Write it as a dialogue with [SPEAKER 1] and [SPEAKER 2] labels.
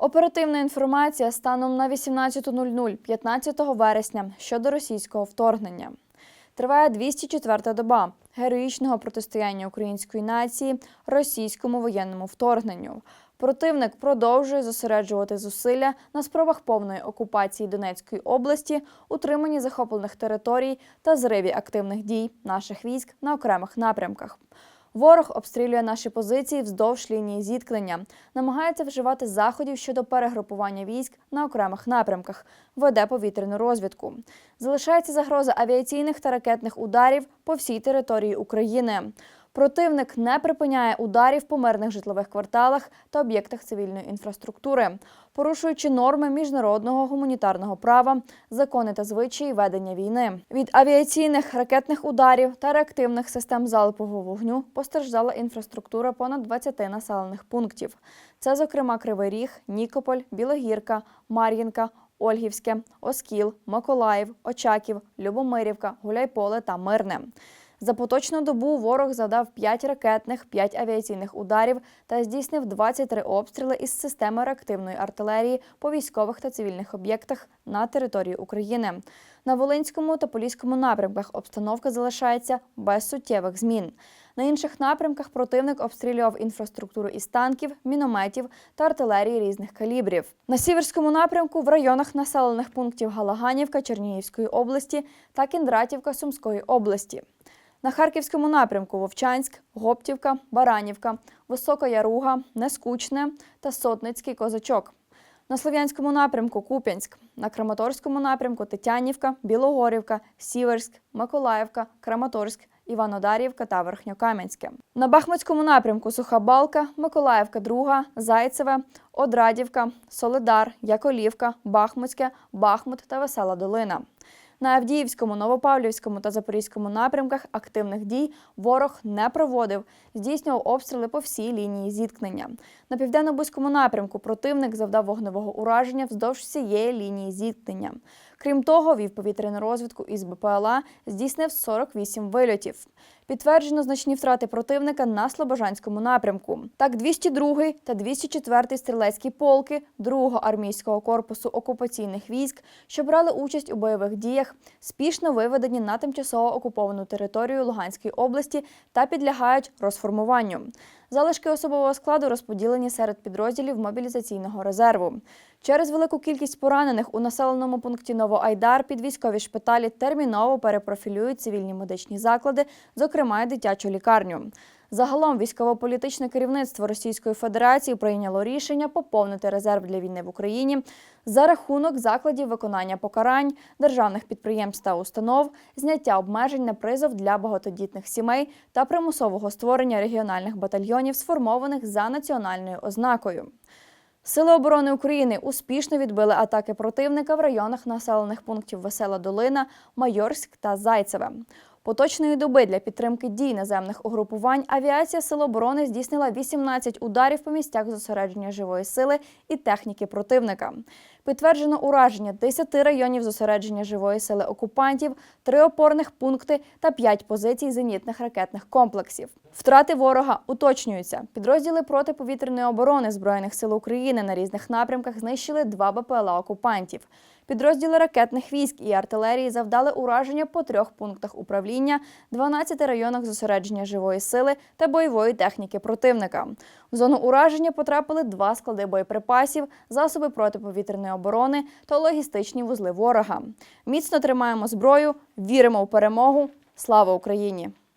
[SPEAKER 1] Оперативна інформація станом на 18.00 15 вересня щодо російського вторгнення. Триває 204-та доба героїчного протистояння української нації російському воєнному вторгненню. Противник продовжує зосереджувати зусилля на спробах повної окупації Донецької області, утриманні захоплених територій та зриві активних дій наших військ на окремих напрямках. Ворог обстрілює наші позиції вздовж лінії зіткнення, намагається вживати заходів щодо перегрупування військ на окремих напрямках, веде повітряну розвідку. Залишається загроза авіаційних та ракетних ударів по всій території України. Противник не припиняє ударів по мирних житлових кварталах та об'єктах цивільної інфраструктури, порушуючи норми міжнародного гуманітарного права, закони та звичаї ведення війни. Від авіаційних ракетних ударів та реактивних систем залпового вогню постраждала інфраструктура понад 20 населених пунктів. Це, зокрема, Кривий Ріг, Нікополь, Білогірка, Мар'їнка. Ольгівське, Оскіл, Миколаїв, Очаків, Любомирівка, Гуляйполе та Мирне. За поточну добу ворог завдав 5 ракетних, 5 авіаційних ударів та здійснив 23 обстріли із системи реактивної артилерії по військових та цивільних об'єктах на території України. На Волинському та Поліському напрямках обстановка залишається без суттєвих змін. На інших напрямках противник обстрілював інфраструктуру із танків, мінометів та артилерії різних калібрів. На сіверському напрямку в районах населених пунктів Галаганівка Чернігівської області та Кіндратівка Сумської області. На Харківському напрямку Вовчанськ, Гоптівка, Баранівка, Висока Яруга, Нескучне та Сотницький Козачок. На Слов'янському напрямку Куп'янськ, на Краматорському напрямку Тетянівка, Білогорівка, Сіверськ, Миколаївка, Краматорськ, Іванодарівка та Верхньокам'янське. На Бахмутському напрямку Суха Балка, Миколаївка, Друга, Зайцеве, Одрадівка, Солидар, Яколівка, Бахмутське, Бахмут та Весела Долина. На Авдіївському, Новопавлівському та Запорізькому напрямках активних дій ворог не проводив, здійснював обстріли по всій лінії зіткнення. На південно-бузькому напрямку противник завдав вогневого ураження вздовж всієї лінії зіткнення. Крім того, вів повітряну розвідку із БПЛА, здійснив 48 вильотів. Підтверджено значні втрати противника на Слобожанському напрямку. Так, 202 та 204 стрілецькі полки 2-го армійського корпусу окупаційних військ, що брали участь у бойових діях, спішно виведені на тимчасово окуповану територію Луганської області та підлягають розформуванню. Залишки особового складу розподілені серед підрозділів мобілізаційного резерву. Через велику кількість поранених у населеному пункті Новоайдар під військові шпиталі терміново перепрофілюють цивільні медичні заклади, зокрема й дитячу лікарню. Загалом військово-політичне керівництво Російської Федерації прийняло рішення поповнити резерв для війни в Україні за рахунок закладів виконання покарань, державних підприємств та установ, зняття обмежень на призов для багатодітних сімей та примусового створення регіональних батальйонів, сформованих за національною ознакою. Сили оборони України успішно відбили атаки противника в районах населених пунктів Весела Долина, Майорськ та Зайцеве. Поточної доби для підтримки дій наземних угрупувань авіація Сил оборони здійснила 18 ударів по місцях зосередження живої сили і техніки противника. Підтверджено ураження 10 районів зосередження живої сили окупантів, 3 опорних пункти та 5 позицій зенітних ракетних комплексів. Втрати ворога уточнюються. Підрозділи протиповітряної оборони Збройних сил України на різних напрямках знищили два БПЛА окупантів. Підрозділи ракетних військ і артилерії завдали ураження по трьох пунктах управління, 12 районах зосередження живої сили та бойової техніки противника. В зону ураження потрапили два склади боєприпасів, засоби протиповітряної оборони та логістичні вузли ворога. Міцно тримаємо зброю, віримо в перемогу. Слава Україні!